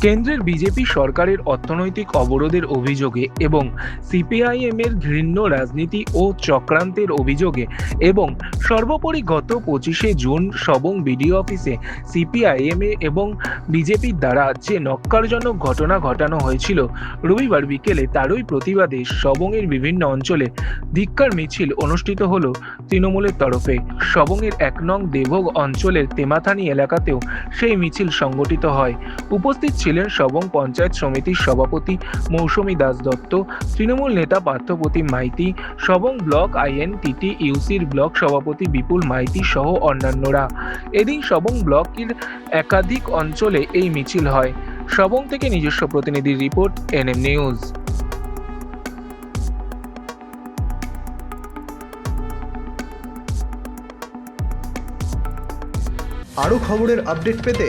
কেন্দ্রের বিজেপি সরকারের অর্থনৈতিক অবরোধের অভিযোগে এবং সিপিআইএম এর ঘৃণ্য রাজনীতি ও চক্রান্তের অভিযোগে এবং সর্বোপরি গত পঁচিশে জুন সবং বিডিও অফিসে সিপিআইএম এবং বিজেপির দ্বারা যে নক্কারজনক ঘটনা ঘটানো হয়েছিল রবিবার বিকেলে তারই প্রতিবাদে সবংয়ের বিভিন্ন অঞ্চলে ধিক্কার মিছিল অনুষ্ঠিত হল তৃণমূলের তরফে। সবংয়ের এক নং দেবগ অঞ্চলের তেমাথানি এলাকাতেও সেই মিছিল সংগঠিত হয়। উপস্থিত ছিলেন সবং পঞ্চায়েত সমিতির সভাপতি মৌসুমী দাস দত্ত, তৃণমূল নেতা পার্থপ্রতিম মাইতি, সবং ব্লক আইএনটিটি ইউসির ব্লক সভাপতি বিপুল মাইতি সহ অন্যান্যরা। এদিন সবং ব্লকের একাধিক অঞ্চলে এই মিছিল হয়। সবং থেকে নিজস্ব প্রতিনিধির রিপোর্ট, এনএম নিউজ। আরও খবরের আপডেট পেতে